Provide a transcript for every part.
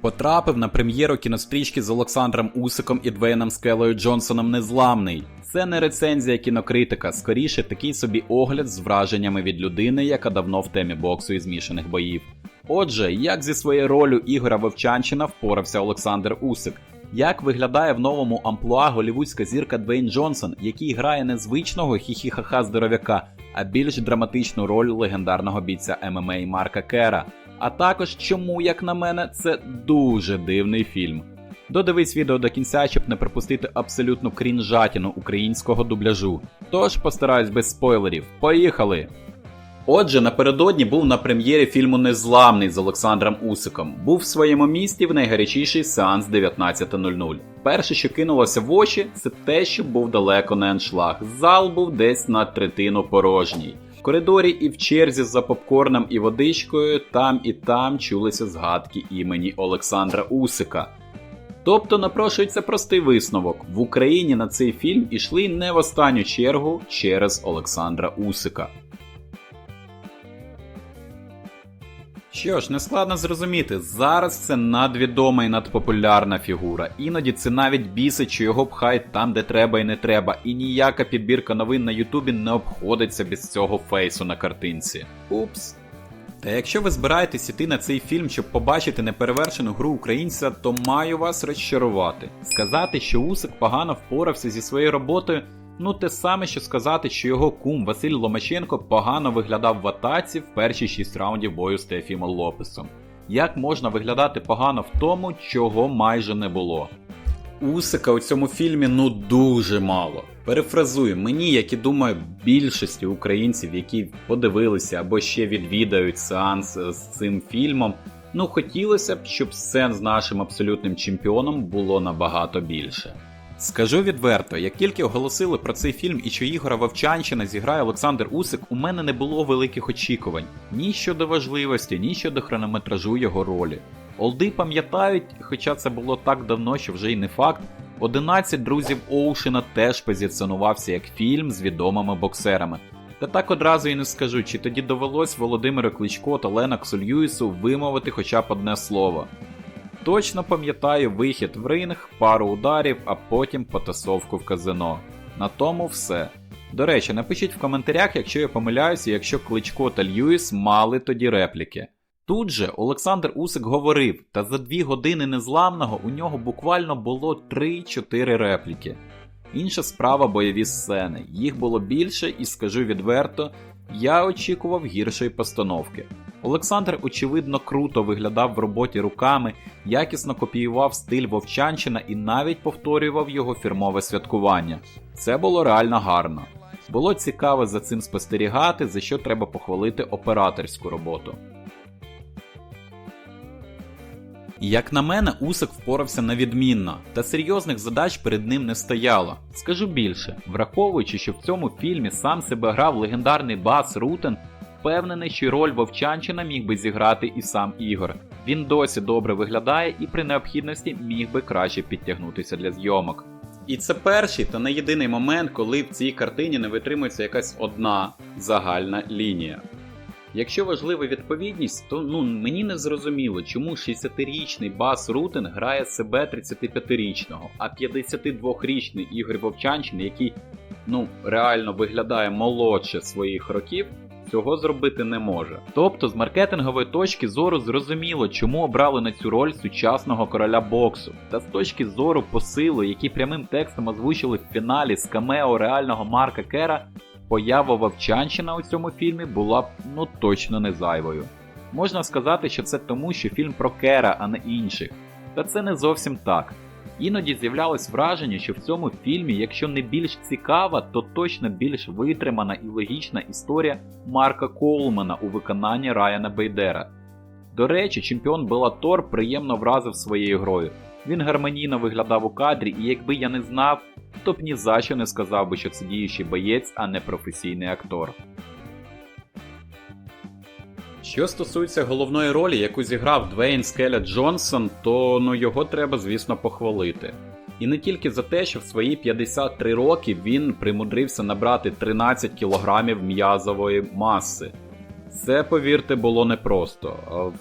Потрапив на прем'єру кінострічки з Олександром Усиком і Двейном Скелою Джонсоном Незламний. Це не рецензія кінокритика, скоріше такий собі огляд з враженнями від людини, яка давно в темі боксу і змішаних боїв. Отже, як зі своєю ролью Ігоря Вовчанчина впорався Олександр Усик? Як виглядає в новому амплуа голівудська зірка Двейн Джонсон, який грає не звичного хі-хі-ха-ха здоровяка, а більш драматичну роль легендарного бійця ММА Марка Кера? А також чому, як на мене, це дуже дивний фільм. Додивись відео до кінця, щоб не пропустити абсолютну крінжатіну українського дубляжу. Тож постараюсь без спойлерів. Поїхали! Отже, напередодні був на прем'єрі фільму Незламний з Олександром Усиком. Був в своєму місті в найгарячіший сеанс 19.00. Перше, що кинулося в очі, це те, що був далеко не аншлаг. Зал був десь на третину порожній. Коридорі і в черзі за попкорном і водичкою там і там чулися згадки імені Олександра Усика. Тобто напрошується простий висновок: в Україні на цей фільм ішли не в останню чергу через Олександра Усика. Що ж, нескладно зрозуміти, зараз це надвідома і надпопулярна фігура. Іноді це навіть бісить, що його пхають там, де треба і не треба, і ніяка підбірка новин на Ютубі не обходиться без цього фейсу на картинці. Упс. Та якщо ви збираєтесь іти на цей фільм, щоб побачити неперевершену гру українця, то маю вас розчарувати. Сказати, що Усик погано впорався зі своєю роботою, ну те саме, що сказати, що його кум Василь Ломаченко погано виглядав в атаці в перші 6 раундів бою з Теофімом Лопесом. Як можна виглядати погано в тому, чого майже не було? Усика у цьому фільмі ну дуже мало. Перефразую, мені, як і думаю, більшості українців, які подивилися або ще відвідають сеанс з цим фільмом, ну хотілося б, щоб сцен з нашим абсолютним чемпіоном було набагато більше. Скажу відверто, як тільки оголосили про цей фільм і що Ігора Вовчанщина зіграє Олександр Усик, у мене не було великих очікувань ні щодо важливості, ні щодо хронометражу його ролі. Олди пам'ятають, хоча це було так давно, що вже й не факт. 11 друзів Оушена теж позиціонувався як фільм з відомими боксерами. Та так одразу і не скажу, чи тоді довелось Володимиру Кличко та Леноксу Льюісу вимовити хоча б одне слово. Точно пам'ятаю вихід в ринг, пару ударів, а потім потасовку в казино. На тому все. До речі, напишіть в коментарях, якщо я помиляюся, якщо Кличко та Льюіс мали тоді репліки. Тут же Олександр Усик говорив, та за дві години незламного у нього буквально було 3-4 репліки. Інша справа бойові сцени. Їх було більше, і скажу відверто, я очікував гіршої постановки. Олександр, очевидно, круто виглядав в роботі руками, якісно копіював стиль Вовчанчина і навіть повторював його фірмове святкування. Це було реально гарно. Було цікаво за цим спостерігати, за що треба похвалити операторську роботу. Як на мене, Усик впорався на відмінно, та серйозних задач перед ним не стояло. Скажу більше, враховуючи, що в цьому фільмі сам себе грав легендарний Бас Рутен, впевнений, що роль Вовчанчина міг би зіграти і сам Ігор. Він досі добре виглядає і при необхідності міг би краще підтягнутися для зйомок. І це перший та не єдиний момент, коли в цій картині не витримується якась одна загальна лінія. Якщо важлива відповідність, то ну мені не зрозуміло, чому 60-річний Бас Рутен грає себе 35-річного, а 52-річний Ігор Вовчанчин, який ну реально виглядає молодше своїх років, цього зробити не може. Тобто, з маркетингової точки зору зрозуміло, чому обрали на цю роль сучасного короля боксу, та з точки зору посилу, який прямим текстом озвучили в фіналі з камео реального Марка Кера. Поява Вовчанщина у цьому фільмі була б ну точно не зайвою. Можна сказати, що це тому, що фільм про Кера, а не інших. Та це не зовсім так. Іноді з'являлось враження, що в цьому фільмі, якщо не більш цікава, то точно більш витримана і логічна історія Марка Коулмана у виконанні Райана Бейдера. До речі, чемпіон Белатор приємно вразив своєю грою. Він гармонійно виглядав у кадрі, і якби я не знав, то б ні за що не сказав би, що це діючий боєць, а не професійний актор. Що стосується головної ролі, яку зіграв Двейн Скеля Джонсон, то ну його треба, звісно, похвалити. І не тільки за те, що в свої 53 роки він примудрився набрати 13 кілограмів м'язової маси. Це, повірте, було непросто.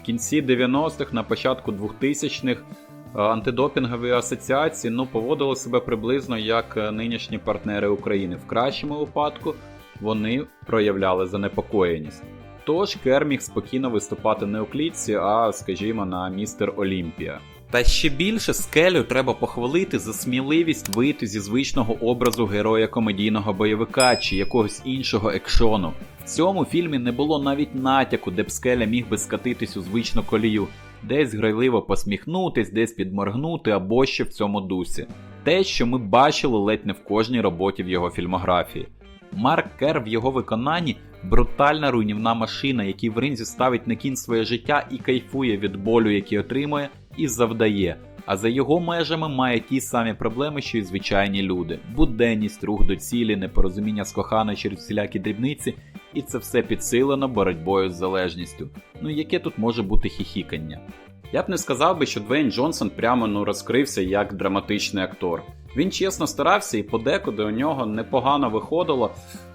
В кінці 90-х, на початку 2000-х е, антидопінгові асоціації ну, поводили себе приблизно як е, нинішні партнери України. В кращому випадку вони проявляли занепокоєність. Тож Кер міг спокійно виступати не у клітці, а, скажімо, на містер Олімпія. Та ще більше скелю треба похвалити за сміливість вийти зі звичного образу героя комедійного бойовика чи якогось іншого екшону. В цьому фільмі не було навіть натяку, де б скеля міг би скатитись у звичну колію, десь грайливо посміхнутись, десь підморгнути або ще в цьому дусі. Те, що ми бачили ледь не в кожній роботі в його фільмографії. Марк Кер в його виконанні брутальна руйнівна машина, який в ринзі ставить на кін своє життя і кайфує від болю, який отримує, і завдає. А за його межами має ті самі проблеми, що й звичайні люди: буденність, рух до цілі, непорозуміння з коханою через всілякі дрібниці, і це все підсилено боротьбою з залежністю. Ну яке тут може бути хіхікання? Я б не сказав би, що Двейн Джонсон прямо ну розкрився як драматичний актор. Він чесно старався і подекуди у нього непогано виходило,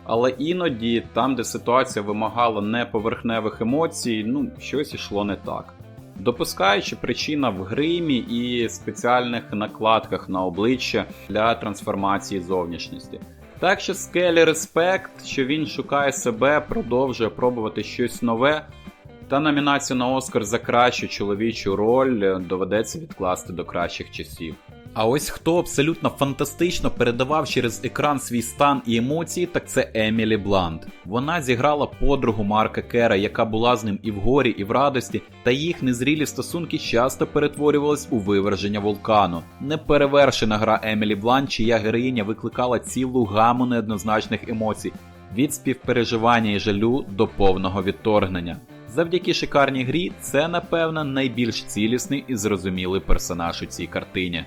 але іноді, там, де ситуація вимагала не поверхневих емоцій, ну щось ішло не так. Допускаючи причина в гримі і спеціальних накладках на обличчя для трансформації зовнішності. Так що скелі респект, що він шукає себе, продовжує пробувати щось нове, та номінацію на Оскар за кращу чоловічу роль доведеться відкласти до кращих часів. А ось хто абсолютно фантастично передавав через екран свій стан і емоції, так це Емілі Бланд. Вона зіграла подругу Марка Кера, яка була з ним і в горі, і в радості, та їх незрілі стосунки часто перетворювались у виверження вулкану. Неперевершена гра Емілі Бланд, чия героїня викликала цілу гаму неоднозначних емоцій від співпереживання і жалю до повного відторгнення. Завдяки шикарній грі, це, напевно, найбільш цілісний і зрозумілий персонаж у цій картині.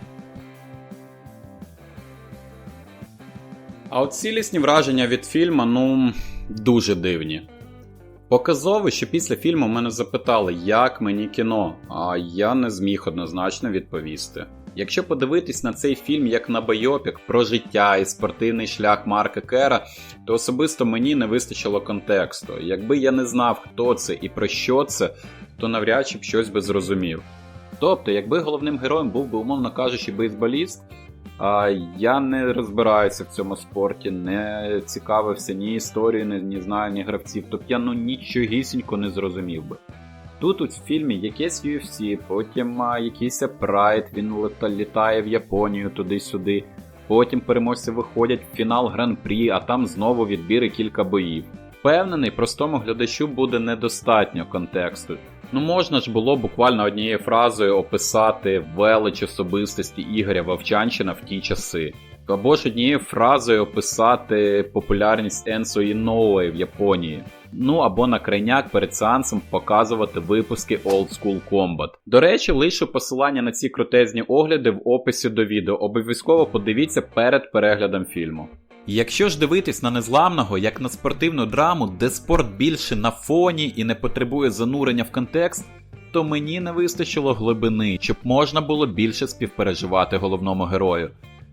А от цілісні враження від фільму, ну, дуже дивні. Показово, що після фільму мене запитали, як мені кіно, а я не зміг однозначно відповісти. Якщо подивитись на цей фільм як на байопік про життя і спортивний шлях Марка Кера, то особисто мені не вистачило контексту. Якби я не знав, хто це і про що це, то навряд чи б щось би зрозумів. Тобто, якби головним героєм був би, умовно кажучи, бейсболіст, я не розбираюся в цьому спорті, не цікавився ні історією, ні, ні знаю, ні гравців, тобто я ну нічогісінько не зрозумів би. Тут у фільмі якесь UFC, потім а, якийсь Прайд, він літає в Японію туди-сюди. Потім переможці виходять в фінал гран-прі, а там знову відбір і кілька боїв. Впевнений, простому глядачу буде недостатньо контексту. Ну можна ж було буквально однією фразою описати велич особистості Ігоря Вовчанчина в ті часи. Або ж однією фразою описати популярність Енсо Іноуе в Японії. Ну або на крайняк перед сеансом показувати випуски Old School Combat. До речі, лишу посилання на ці крутезні огляди в описі до відео. Обов'язково подивіться перед переглядом фільму. Якщо ж дивитись на незламного як на спортивну драму, де спорт більше на фоні і не потребує занурення в контекст, то мені не вистачило глибини, щоб можна було більше співпереживати головному герою.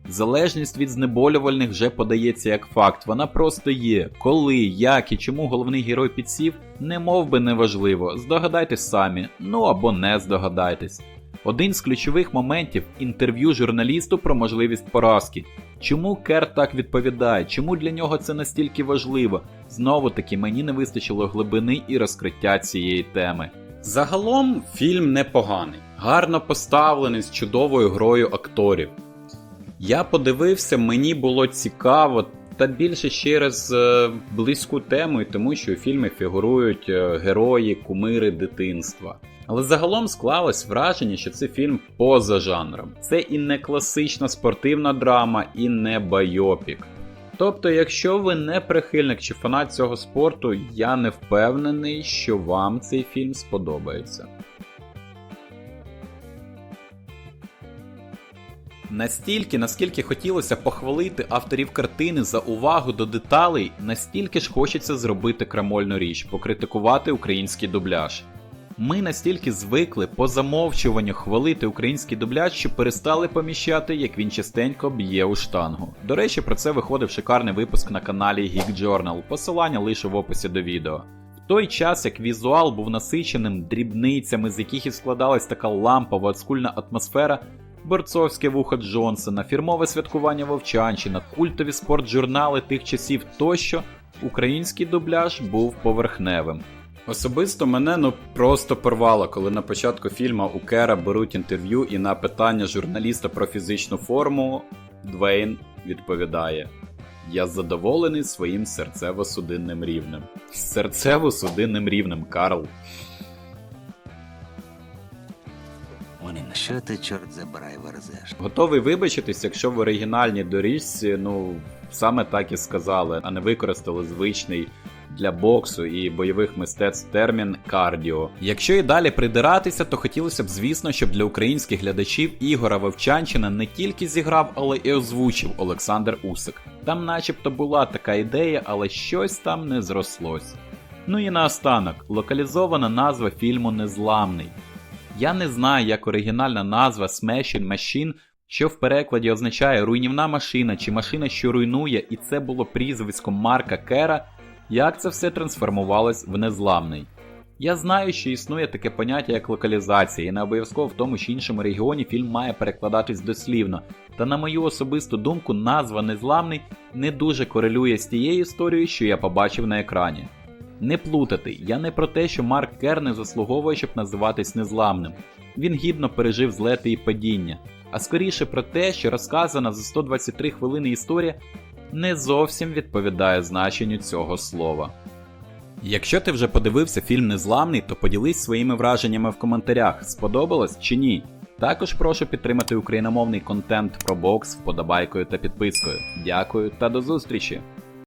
Залежність від знеболювальних вже подається як факт, вона просто є. Коли, як і чому головний герой підсів, не мов би не важливо. Здогадайтесь самі, ну або не здогадайтесь. Один з ключових моментів інтерв'ю журналісту про можливість поразки. Чому Кер так відповідає? Чому для нього це настільки важливо? Знову таки мені не вистачило глибини і розкриття цієї теми. Загалом фільм непоганий, гарно поставлений з чудовою грою акторів. Я подивився, мені було цікаво, та більше через е, близьку тему, і тому що у фільмі фігурують е, герої, кумири дитинства. Але загалом склалось враження, що це фільм поза жанром. Це і не класична спортивна драма, і не байопік. Тобто, якщо ви не прихильник чи фанат цього спорту, я не впевнений, що вам цей фільм сподобається. Настільки, наскільки хотілося похвалити авторів картини за увагу до деталей, настільки ж хочеться зробити крамольну річ, покритикувати український дубляж. Ми настільки звикли по замовчуванню хвалити український дубляж, що перестали поміщати, як він частенько б'є у штангу. До речі, про це виходив шикарний випуск на каналі Geek Journal, посилання лише в описі до відео. В той час як візуал був насиченим дрібницями, з яких і складалась така лампова оскульна атмосфера, борцовське вухо Джонсона, фірмове святкування Вовчанщина, культові спортжурнали тих часів тощо, український дубляж був поверхневим. Особисто мене ну просто порвало, коли на початку фільму у Кера беруть інтерв'ю і на питання журналіста про фізичну форму Двейн відповідає: Я задоволений своїм серцево-судинним рівнем. Серцево-судинним рівнем, Карл. Що ти, чорт забирай, верзеш? Готовий вибачитись, якщо в оригінальній доріжці, ну, саме так і сказали, а не використали звичний для боксу і бойових мистецтв термін кардіо. Якщо і далі придиратися, то хотілося б, звісно, щоб для українських глядачів Ігора Вовчанчина не тільки зіграв, але і озвучив Олександр Усик. Там начебто була така ідея, але щось там не зрослось. Ну і наостанок, локалізована назва фільму Незламний. Я не знаю, як оригінальна назва Smashing Machine, що в перекладі означає руйнівна машина чи машина, що руйнує, і це було прізвиськом Марка Кера, як це все трансформувалось в незламний. Я знаю, що існує таке поняття як локалізація, і не обов'язково в тому чи іншому регіоні фільм має перекладатись дослівно. Та на мою особисту думку, назва Незламний не дуже корелює з тією історією, що я побачив на екрані. Не плутати, я не про те, що Марк Кер не заслуговує, щоб називатись незламним. Він гідно пережив злети і падіння, а скоріше про те, що розказана за 123 хвилини історія не зовсім відповідає значенню цього слова. Якщо ти вже подивився фільм Незламний, то поділись своїми враженнями в коментарях, сподобалось чи ні. Також прошу підтримати україномовний контент про бокс вподобайкою та підпискою. Дякую та до зустрічі!